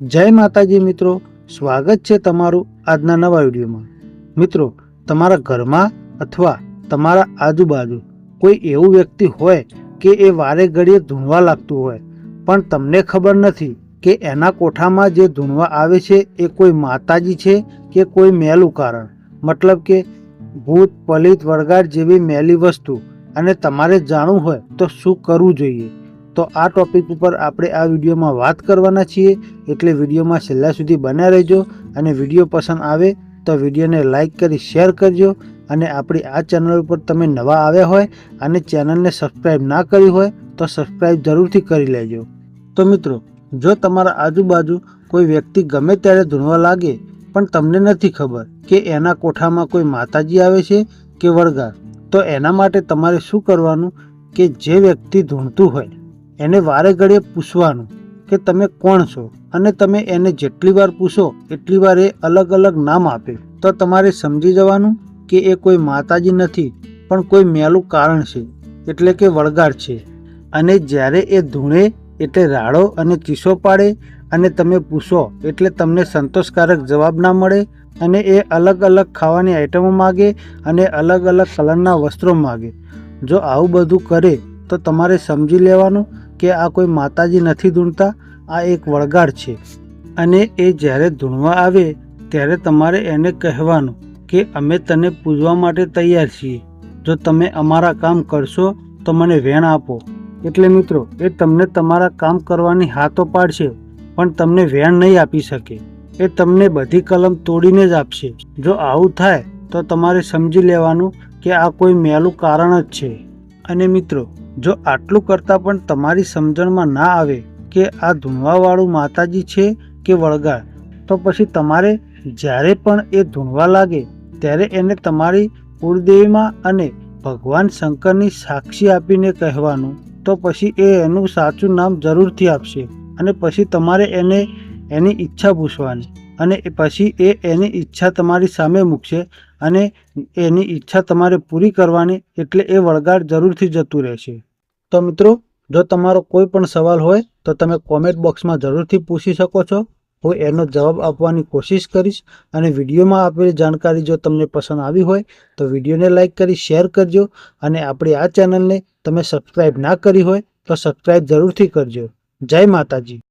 જય માતાજી મિત્રો, સ્વાગત છે તમારું આજના નવા વિડીયોમાં. મિત્રો, તમારા ઘરમાં અથવા તમારા આજુબાજુ કોઈ એવું વ્યક્તિ હોય કે એ વારે ઘડીએ ધૂણવા લાગતું હોય, પણ તમને ખબર નથી કે એના કોઠામાં જે ધૂણવા આવે છે એ કોઈ માતાજી છે કે કોઈ મેલું કારણ? મતલબ કે ભૂત, પલિત વળગાડ જેવી મેલી વસ્તુ. અને તમારે જાણવું હોય તો શું કરવું જોઈએ? તો આ ટોપિક ઉપર આપણે આ વિડીયોમાં વાત કરવાના છીએ. એટલે વિડીયોમાં છેલ્લા સુધી બન્યા રહેજો અને વીડિયો પસંદ આવે તો વિડીયોને લાઈક કરી શેર કરજો અને આપણી આ ચેનલ ઉપર તમે નવા આવ્યા હોય અને ચેનલને સબસ્ક્રાઈબ ના કરી હોય તો સબસ્ક્રાઈબ જરૂરથી કરી લેજો. તો મિત્રો, જો તમારા આજુબાજુ કોઈ વ્યક્તિ ગમે ત્યારે ધૂણવા લાગે, પણ તમને નથી ખબર કે એના કોઠામાં કોઈ માતાજી આવે છે કે વળગાર તો એના માટે તમારે શું કરવાનું કે જે વ્યક્તિ ધૂણતું હોય એને વારે ઘડીએ પૂછવાનું કે તમે કોણ છો? અને તમે એને જેટલી વાર પૂછો, એટલી વાર એ અલગ અલગ નામ આપે. તો તમારે સમજી જવાનું કે એ કોઈ માતાજી નથી, પણ કોઈ મેલું કારણ છે, એટલે કે વળગાડ છે. અને જ્યારે એ ધૂણે એટલે રાડો અને ચીસો પાડે અને તમે પૂછો, એટલે તમને સંતોષકારક જવાબ ના મળે અને એ અલગ અલગ ખાવાની આઈટમો માગે અને અલગ અલગ કલરના વસ્ત્રો માગે. જો આવું બધું કરે, તો તમારે સમજી લેવાનું કે આ કોઈ માતાજી નથી ધૂણતા, આ એક વળગાડ છે. અને એ જ્યારે ધૂણવા આવે, ત્યારે તમારે એને કહેવાનું કે અમે તને પૂજવા માટે તૈયાર છીએ. જો તમે અમારા કામ કરશો, તો મને વેણ આપો. એટલે મિત્રો, એ તમને તમારા કામ કરવાની હાથો પાડશે, પણ તમને વેણ નહીં આપી શકે. એ તમને બધી કલમ તોડીને જ આપશે. જો આવું થાય, તો તમારે સમજી લેવાનું કે આ કોઈ મેલું કારણ જ છે. અને મિત્રો, જો આટલું કરતાં પણ તમારી સમજણમાં ના આવે કે આ ધૂણવાવાળું માતાજી છે કે વળગાળ, તો પછી તમારે જ્યારે પણ એ ધૂણવા લાગે, ત્યારે એને તમારી કુળદેવીમાં અને ભગવાન શંકરની સાક્ષી આપીને કહેવાનું, તો પછી એ એનું સાચું નામ જરૂરથી આપશે અને પછી તમારે એને, એની ઈચ્છા પૂછવાની. અને પછી એ એની ઈચ્છા તમારી સામે મૂકશે અને એની ઈચ્છા તમારે પૂરી કરવાની એટલે એ વળગાડ જરૂરથી જતું રહેશે. તો મિત્રો, જો તમારો કોઈ પણ સવાલ હોય તો તમે કોમેન્ટ બોક્સમાં જરૂરથી પૂછી શકો છો. હું એનો જવાબ આપવાની કોશિશ કરીશ અને વિડીયોમાં આપેલી જાણકારી જો તમને પસંદ આવી હોય તો વિડીયોને લાઇક કરી, શેર કરજો અને આપણી આ ચેનલને તમે સબસ્ક્રાઈબ ના કરી હોય તો સબસ્ક્રાઈબ જરૂરથી કરજો. જય માતાજી.